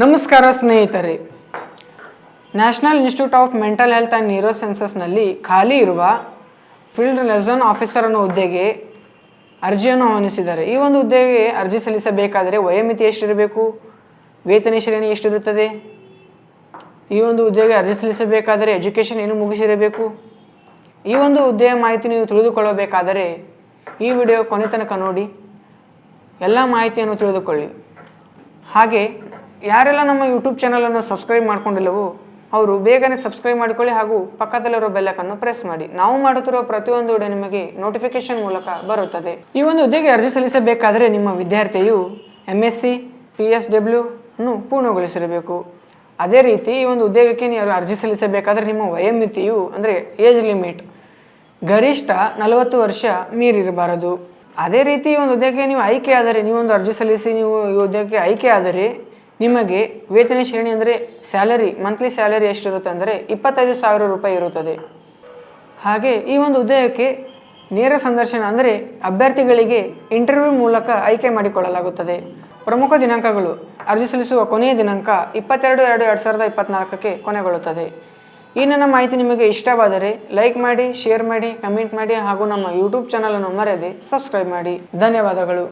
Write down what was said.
ನಮಸ್ಕಾರ ಸ್ನೇಹಿತರೆ. National Institute of Mental Health and neuro ಸೆನ್ಸಸ್ನಲ್ಲಿ ಖಾಲಿ ಇರುವ ಫೀಲ್ಡ್ ಲೆಸನ್ ಆಫೀಸರ್ ಅನ್ನೋ ಹುದ್ದೆಗೆ ಅರ್ಜಿಯನ್ನು ಆಹ್ವಾನಿಸಿದ್ದಾರೆ. ಈ ಒಂದು ಹುದ್ದೆಗೆ ಅರ್ಜಿ ಸಲ್ಲಿಸಬೇಕಾದರೆ ವಯೋಮಿತಿ ಎಷ್ಟಿರಬೇಕು? ವೇತನ ಶ್ರೇಣಿ ಎಷ್ಟಿರುತ್ತದೆ? ಈ ಒಂದು ಹುದ್ದೆಗೆ ಅರ್ಜಿ ಸಲ್ಲಿಸಬೇಕಾದರೆ ಎಜುಕೇಷನ್ ಏನು ಮುಗಿಸಿರಬೇಕು? ಈ ಒಂದು ಹುದ್ದೆಯ ಮಾಹಿತಿ ನೀವು ತಿಳಿದುಕೊಳ್ಳಬೇಕಾದರೆ ಈ ವಿಡಿಯೋ ಕೊನೆ ತನಕ ನೋಡಿ. ಎಲ್ಲ ಮಾಹಿತಿಯನ್ನು ತಿಳಿದುಕೊಳ್ಳಿ. ಹಾಗೆ ಯಾರೆಲ್ಲ ನಮ್ಮ ಯೂಟ್ಯೂಬ್ ಚಾನಲನ್ನು ಸಬ್ಸ್ಕ್ರೈಬ್ ಮಾಡ್ಕೊಂಡಿಲ್ಲವೋ, ಅವರು ಬೇಗನೆ ಸಬ್ಸ್ಕ್ರೈಬ್ ಮಾಡಿಕೊಳ್ಳಿ ಹಾಗೂ ಪಕ್ಕದಲ್ಲಿರೋ ಬೆಲ್ಲಕನ್ನು ಪ್ರೆಸ್ ಮಾಡಿ. ನಾವು ಮಾಡುತ್ತಿರುವ ಪ್ರತಿಯೊಂದು ವಿಡಿಯೋ ನಿಮಗೆ ನೋಟಿಫಿಕೇಶನ್ ಮೂಲಕ ಬರುತ್ತದೆ. ಈ ಒಂದು ಹುದ್ದೆಗೆ ಅರ್ಜಿ ಸಲ್ಲಿಸಬೇಕಾದರೆ ನಿಮ್ಮ ವಿದ್ಯಾರ್ಥಿಯು M S C P S ಡಬ್ಲ್ಯೂನು ಪೂರ್ಣಗೊಳಿಸಿರಬೇಕು. ಅದೇ ರೀತಿ ಈ ಒಂದು ಉದ್ಯೋಗಕ್ಕೆ ನೀವು ಅರ್ಜಿ ಸಲ್ಲಿಸಬೇಕಾದರೆ ನಿಮ್ಮ ವಯೋಮಿತಿಯು ಅಂದರೆ ಏಜ್ ಲಿಮಿಟ್ ಗರಿಷ್ಠ ನಲವತ್ತು ವರ್ಷ ಮೀರಿರಬಾರದು. ಅದೇ ರೀತಿ ಈ ಒಂದು ಉದ್ಯೋಗಕ್ಕೆ ನೀವು ಆಯ್ಕೆ ಆದರೆ ನೀವೊಂದು ಅರ್ಜಿ ಸಲ್ಲಿಸಿ ನೀವು ಈ ಉದ್ಯೋಗಕ್ಕೆ ಆಯ್ಕೆ ಆದರೆ ನಿಮಗೆ ವೇತನ ಶ್ರೇಣಿ ಅಂದರೆ ಸ್ಯಾಲರಿ ಮಂತ್ಲಿ ಸ್ಯಾಲರಿ ಎಷ್ಟಿರುತ್ತೆ ಅಂದರೆ ಇಪ್ಪತ್ತೈದು ಸಾವಿರ ರೂಪಾಯಿ ಇರುತ್ತದೆ. ಹಾಗೆ ಈ ಒಂದು ಉದ್ಯೋಗಕ್ಕೆ ನೇರ ಸಂದರ್ಶನ ಅಂದರೆ ಅಭ್ಯರ್ಥಿಗಳಿಗೆ ಇಂಟರ್ವ್ಯೂ ಮೂಲಕ ಆಯ್ಕೆ ಮಾಡಿಕೊಳ್ಳಲಾಗುತ್ತದೆ. ಪ್ರಮುಖ ದಿನಾಂಕಗಳು, ಅರ್ಜಿ ಸಲ್ಲಿಸುವ ಕೊನೆಯ ದಿನಾಂಕ ಇಪ್ಪತ್ತೆರಡು ಎರಡು ಎರಡು ಸಾವಿರದ ಇಪ್ಪತ್ನಾಲ್ಕಕ್ಕೆ ಕೊನೆಗೊಳ್ಳುತ್ತದೆ. ಈ ನನ್ನ ಮಾಹಿತಿ ನಿಮಗೆ ಇಷ್ಟವಾದರೆ ಲೈಕ್ ಮಾಡಿ, ಶೇರ್ ಮಾಡಿ, ಕಮೆಂಟ್ ಮಾಡಿ ಹಾಗೂ ನಮ್ಮ ಯೂಟ್ಯೂಬ್ ಚಾನಲನ್ನು ಮರೆಯದೆ ಸಬ್ಸ್ಕ್ರೈಬ್ ಮಾಡಿ. ಧನ್ಯವಾದಗಳು.